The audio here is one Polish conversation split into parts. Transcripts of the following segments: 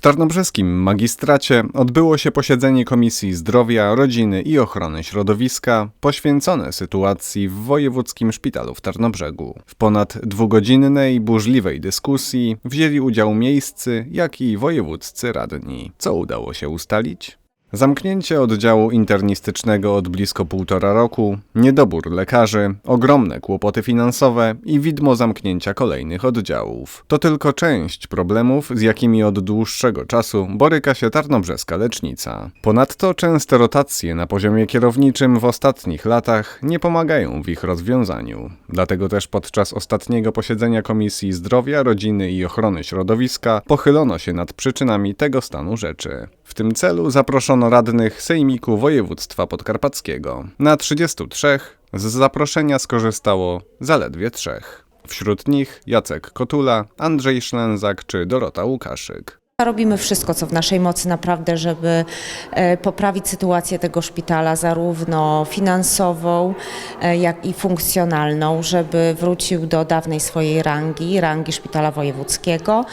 W Tarnobrzeskim magistracie odbyło się posiedzenie Komisji Zdrowia, Rodziny i Ochrony Środowiska poświęcone sytuacji w Wojewódzkim Szpitalu w Tarnobrzegu. W ponad dwugodzinnej, burzliwej dyskusji wzięli udział miejscy, jak i wojewódzcy radni. Co udało się ustalić? Zamknięcie oddziału internistycznego od blisko półtora roku, niedobór lekarzy, ogromne kłopoty finansowe i widmo zamknięcia kolejnych oddziałów. To tylko część problemów, z jakimi od dłuższego czasu boryka się tarnobrzeska lecznica. Ponadto częste rotacje na poziomie kierowniczym w ostatnich latach nie pomagają w ich rozwiązaniu. Dlatego też podczas ostatniego posiedzenia Komisji Zdrowia, Rodziny i Ochrony Środowiska pochylono się nad przyczynami tego stanu rzeczy. W tym celu zaproszono radnych Sejmiku Województwa Podkarpackiego. Na 33 z zaproszenia skorzystało zaledwie trzech. Wśród nich Jacek Kotula, Andrzej Szlęzak czy Dorota Łukaszyk. Robimy wszystko, co w naszej mocy, naprawdę, żeby e, poprawić sytuację tego szpitala, zarówno finansową, e, jak i funkcjonalną, żeby wrócił do dawnej swojej rangi, rangi szpitala wojewódzkiego.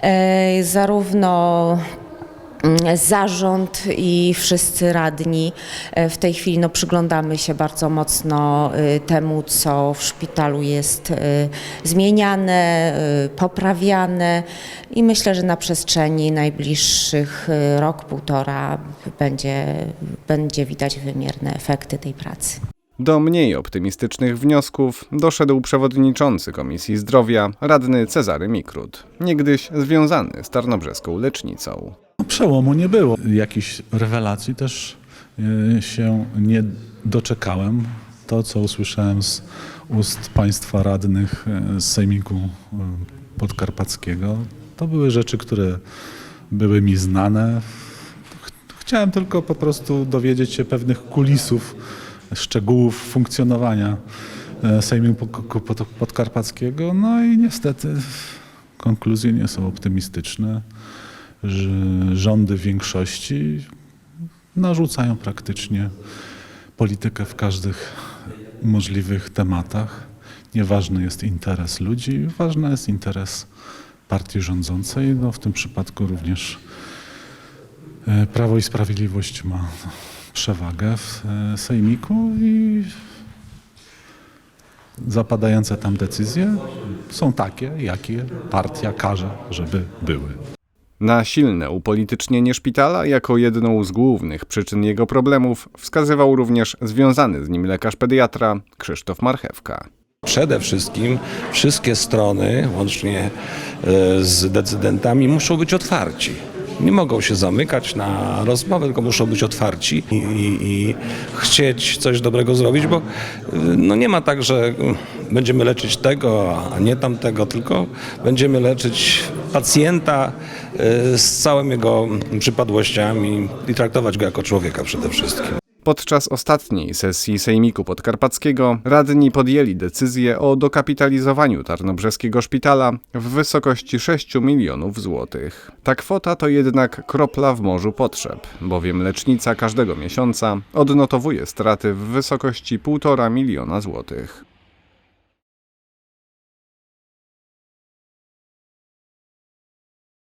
E, Zarówno zarząd i wszyscy radni e, w tej chwili no, przyglądamy się bardzo mocno e, temu, co w szpitalu jest e, zmieniane, poprawiane i myślę, że na przestrzeni najbliższych rok, półtora będzie, będzie widać wymierne efekty tej pracy. Do mniej optymistycznych wniosków doszedł przewodniczący Komisji Zdrowia, radny Cezary Mikrut, niegdyś związany z tarnobrzeską lecznicą. Przełomu nie było. Jakichś rewelacji też y, się nie doczekałem. To, co usłyszałem z ust państwa radnych y, z Sejmiku y, Podkarpackiego, to były rzeczy, które były mi znane. Ch- Chciałem tylko po prostu dowiedzieć się pewnych kulisów, szczegółów funkcjonowania Pod- Podkarpackiego. No i niestety konkluzje nie są optymistyczne rządy większości narzucają praktycznie politykę w każdych możliwych tematach. Nieważny jest interes ludzi, ważny jest interes partii rządzącej. No, w tym przypadku również e, Prawo i Sprawiedliwość ma przewagę w e, Sejmiku i zapadające tam decyzje są takie, jakie partia każe, żeby były. Na silne upolitycznienie szpitala jako jedną z głównych przyczyn jego problemów wskazywał również związany z nim lekarz pediatra Krzysztof Marchewka. Przede wszystkim wszystkie strony, łącznie e, z decydentami, muszą być otwarci. Nie mogą się zamykać na rozmowę, tylko muszą być otwarci i, i, i chcieć coś dobrego zrobić, bo e, no nie ma tak, że mm, będziemy leczyć tego, a nie tamtego, tylko będziemy leczyć pacjenta e, z całym jego przypadłościami i traktować go jako człowieka przede wszystkim. Podczas ostatniej sesji Sejmiku Podkarpackiego radni podjęli decyzję o dokapitalizowaniu Tarnobrzeskiego Szpitala w wysokości 6 milionów złotych. Ta kwota to jednak kropla w morzu potrzeb, bowiem lecznica każdego miesiąca odnotowuje straty w wysokości 1,5 miliona złotych.